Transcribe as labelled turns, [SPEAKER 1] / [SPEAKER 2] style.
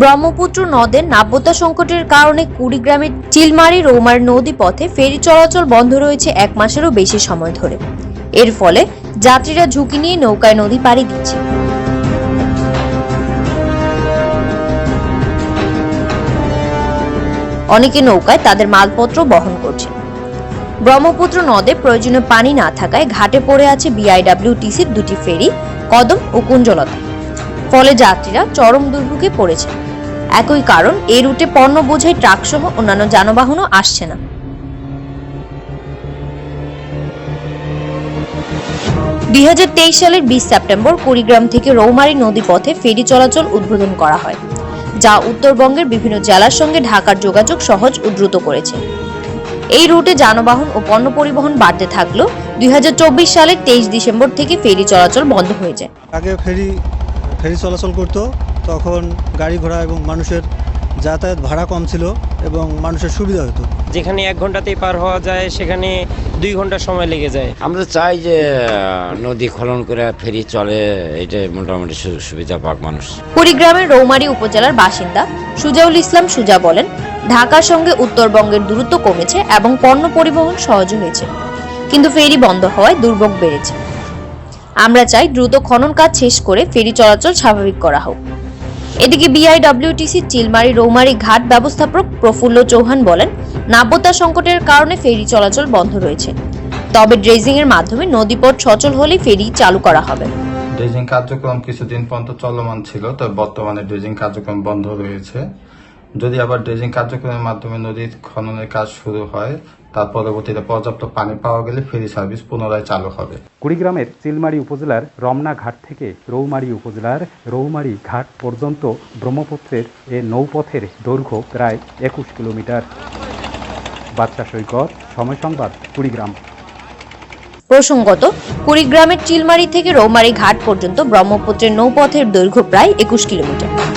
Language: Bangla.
[SPEAKER 1] ব্রহ্মপুত্র নদের নাব্যতা সংকটের কারণে কুড়িগ্রামের চিলমারি রৌমার নদী পথে ফেরি চলাচল বন্ধ রয়েছে এক মাসেরও বেশি সময় ধরে। এর ফলে যাত্রীরা ঝুঁকি নিয়ে নৌকায় নদী পাড়ি দিচ্ছে। অনেকে নৌকায় তাদের মালপত্র বহন করছে ব্রহ্মপুত্র নদে প্রয়োজনীয় পানি না থাকায় ঘাটে পড়ে আছে বিআইডব্লিউটিসির দুটি ফেরি, কদম ও কুঞ্জলতা। ফলে যাত্রীরা চরম দুর্ভোগে পড়েছে একই কারণ এই রুটে পণ্য বোঝাই ট্রাক সহ অন্যান্য যানবাহনও আসছে না। দুই সালের বিশ সেপ্টেম্বর কুড়িগ্রাম থেকে রৌমারী নদী পথে ফেরি চলাচল উদ্বোধন করা হয়, যা উত্তরবঙ্গের বিভিন্ন জেলার সঙ্গে ঢাকার যোগাযোগ সহজ ও দ্রুত করেছে। এই রুটে যানবাহন ও পণ্য পরিবহন বাড়তে থাকলেও দুই হাজার চব্বিশ সালের তেইশ ডিসেম্বর থেকে ফেরি চলাচল বন্ধ হয়ে যায়।
[SPEAKER 2] আগে ফেরি ফেরি চলাচল করতো তখন গাড়ি ঘোড়া এবং মানুষের যাতায়াত ভাড়া কম ছিল এবং মানুষের সুবিধা হতো।
[SPEAKER 3] যেখানে এক ঘন্টাতেই পার হওয়া যায় সেখানে দুই ঘণ্টা সময় লেগে যায়।
[SPEAKER 4] আমরা চাই যে নদী খনন করে ফেরি চলে এটা মোটামুটি সুবিধা পাক মানুষ।
[SPEAKER 1] কুড়িগ্রামের রৌমারী উপজেলার বাসিন্দা সুজাউল ইসলাম সুজা বলেন ঢাকার সঙ্গে উত্তরবঙ্গের দূরত্ব কমেছে এবং পণ্য পরিবহন সহজ হয়েছে। কিন্তু ফেরি বন্ধ হওয়ায় দুর্ভোগ বেড়েছে। আমরা চাই দ্রুত খনন কাজ শেষ করে ফেরি চলাচল স্বাভাবিক করা হোক। এদিকে বিআইডব্লিউটিসি চিলমারি রৌমারি ঘাট ব্যবস্থাপক প্রফুল্ল চৌহান বলেন, নাব্যতা সংকটের কারণে ফেরি চলাচল বন্ধ রয়েছে। তবে ড্রেজিং এর মাধ্যমে নদীপথ সচল হলে ফেরি চালু করা হবে।
[SPEAKER 5] ড্রেজিং কার্যক্রম কিছুদিন পর্যন্ত চলমান ছিল তবে বর্তমানে ড্রেজিং কার্যক্রম বন্ধ রয়েছে। যদি আবার ড্রেজিং কার্যক্রমের মাধ্যমে নদীর খননের কাজ শুরু হয় তার পরবর্তীতে পর্যাপ্ত পানি পাওয়া গেলে ফেরি সার্ভিস পুনরায় চালু হবে।
[SPEAKER 6] কুড়িগ্রামের চিলমারি উপজেলার রমনা ঘাট থেকে রৌমারী উপজেলার রৌমারী ঘাট পর্যন্ত ব্রহ্মপুত্রের এ নৌপথের দৈর্ঘ্য প্রায় একুশ কিলোমিটার। বাচ্চা সৈকত সময় সংবাদ কুড়িগ্রাম।
[SPEAKER 1] প্রসঙ্গত কুড়িগ্রামের চিলমারি থেকে রৌমারী ঘাট পর্যন্ত ব্রহ্মপুত্রের নৌপথের দৈর্ঘ্য প্রায় একুশ কিলোমিটার।